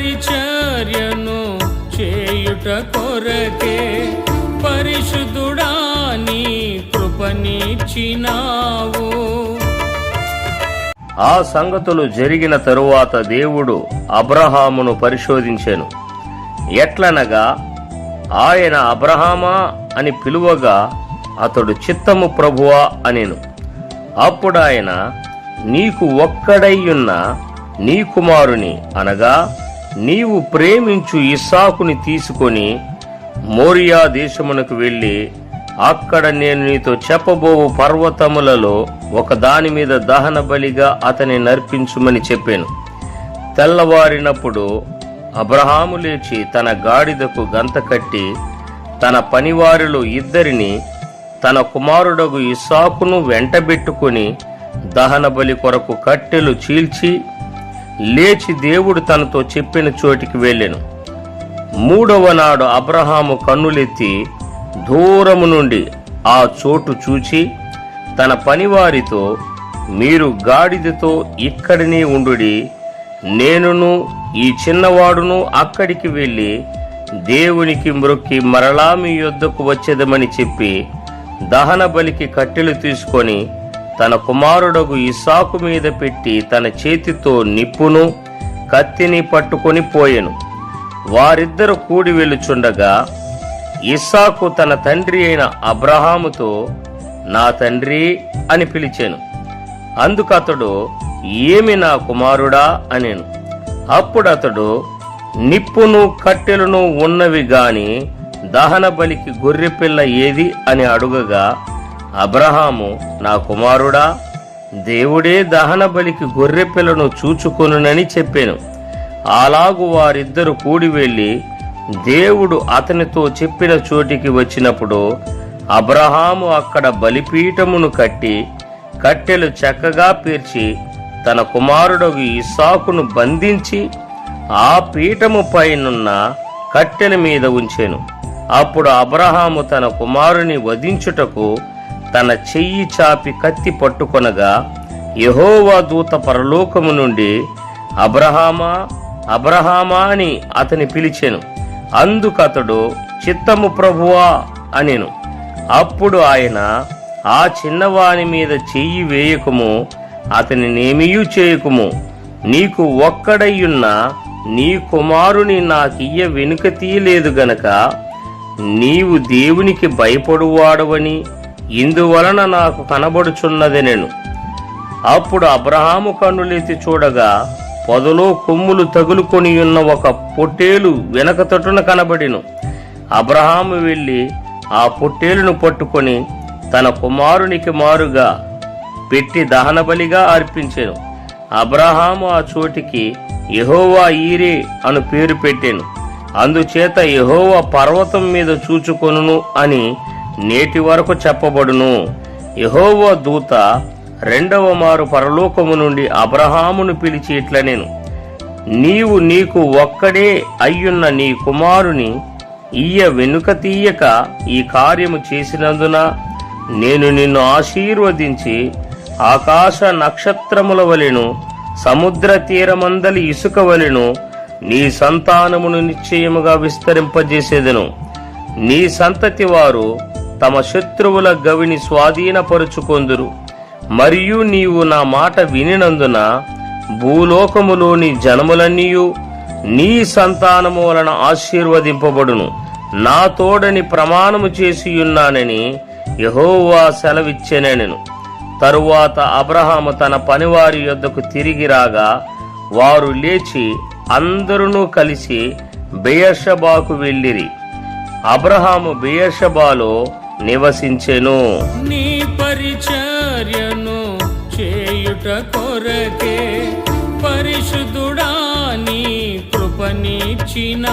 పరిచర్యను చేయుట కొరకే పరిశుద్ధుడా నీ కృపనిచ్చినావు. ఆ సంగతులు జరిగిన తరువాత దేవుడు అబ్రహామును పరిశోధించెను. ఎట్లనగా ఆయన అబ్రహామా అని పిలువగా అతడు చిత్తము ప్రభువా అనేను. అప్పుడు ఆయన నీకు ఒక్కడైయున్న నీ కుమారుని అనగా నీవు ప్రేమించు ఇసాకుని తీసుకొని మోరియా దేశమునకు వెళ్ళి అక్కడ నేను నీతో చెప్పబోవు పర్వతములలో ఒక దాని మీద దహన బలిగా అతని నర్పించుమని చెప్పాను. తెల్లవారినప్పుడు అబ్రహాము లేచి తన గాడిదకు గంత కట్టి తన పనివారిలో ఇద్దరిని తన కుమారుడగు ఇసాకును వెంటబెట్టుకుని దహన బలి కొరకు కట్టెలు చీల్చి లేచి దేవుడు తనతో చెప్పిన చోటికి వెళ్ళెను. మూడవ నాడు అబ్రహాము కన్నులెత్తి దూరము నుండి ఆ చోటు చూచి తన పనివారితో మీరు గాడిదతో ఇక్కడనే ఉండుడి. నేనును ఈ చిన్నవాడును అక్కడికి వెళ్ళి దేవునికి మ్రొక్కి మరలా మీ యొద్దకు వచ్చేదమని చెప్పి దహన బలికి కట్టెలు తీసుకొని తన కుమారుడగు ఇసాకు మీద పెట్టి తన చేతితో నిప్పును కత్తిని పట్టుకొని పోయెను. వారిద్దరు కూడి వెళ్ళుచుండగా ఇస్సాకు తన తండ్రి అయిన అబ్రహాముతో నా తండ్రి అని పిలిచాను. అందుకు అతడు ఏమి నా కుమారుడా అనేను. అప్పుడు అతడు నిప్పును కట్టెలను ఉన్నవి గాని దహన బలికి గొర్రెపిల్ల ఏది అని అడుగగా అబ్రహాము నా కుమారుడా దేవుడే దహన బలికి గొర్రెపిల్లను చూచుకొనునని చెప్పాను. అలాగు వారిద్దరు కూడి వెళ్ళి దేవుడు అతనితో చెప్పిన చోటికి వచ్చినప్పుడు అబ్రహాము అక్కడ బలిపీఠమును కట్టి కట్టెలు చక్కగా పేర్చి తన కుమారుడగు ఇసాకును బంధించి ఆ పీఠము పైనున్న కట్టెల మీద ఉంచాను. అప్పుడు అబ్రహాము తన కుమారుని వధించుటకు తన చెయ్యి చాపి కత్తి పట్టుకొనగా యహోవా దూత పరలోకము నుండి అబ్రహామా అబ్రహామా అని అతని పిలిచెను. అందుకతడు చిత్తము ప్రభువా అనెను. అప్పుడు ఆయన ఆ చిన్నవాని మీద చెయ్యి వేయకుము అతని నేమియూ చేయకుము. నీకు ఒక్కడయ్యున్న నీ కుమారుని నాకియ్య వెనుక తీయలేదు గనక నీవు దేవునికి భయపడువాడవని ఇందువలన నాకు కనబడుచున్నది నేను. అప్పుడు అబ్రహాము కన్నులెత్తి చూడగా పొదలో కొమ్ములు తగులుకొని ఉన్న ఒక పొట్టేలు వెనక తొట్టున కనబడిను. అబ్రహాము వెళ్ళి ఆ పొట్టేలును పట్టుకొని తన కుమారునికి మారుగా పెట్టి దహనబలిగా అర్పించాను. అబ్రహాము ఆ చోటికి యహోవా ఈరే అను పేరు పెట్టాను. అందుచేత యహోవా పర్వతం మీద చూచుకొనును అని నేటి వరకు చెప్పబడును. యహోవో దూత రెండవ మారు పరలోకము నుండి అబ్రహామును పిలిచి ఇట్లనేను. నీవు నీకు ఒక్కడే అయ్యున్న నీ కుమారుని ఈయ వెనుక తీయక ఈ కార్యము చేసినందున నేను నిన్ను ఆశీర్వదించి ఆకాశ నక్షత్రముల వలెను సముద్ర తీరమందలి ఇసుక వలెను నీ సంతానమును నిశ్చయముగా విస్తరింపజేసేదను. నీ సంతతి వారు తమ శత్రువుల గవిని స్వాధీనపరుచుకొందురు. మరియు నీవు నా మాట వినినందున భూలోకములోని జనములన్నీయు నీ సంతానము వలన ఆశీర్వదింపబడును. నా తోడని ప్రమాణము చేసియున్నానని యహోవా సెలవిచ్చెనెను తరువాత అబ్రహాము తన పనివారి యొద్దకు తిరిగి రాగా వారు లేచి అందరునూ కలిసి బేయర్షబాకు వెళ్ళిరి. అబ్రహాము బేయర్షబాలో నివసించెను. నీ పరిచర్యను చేయుట కొరకే పరిశుద్ధుడా నీ కృపనిచ్చినావు.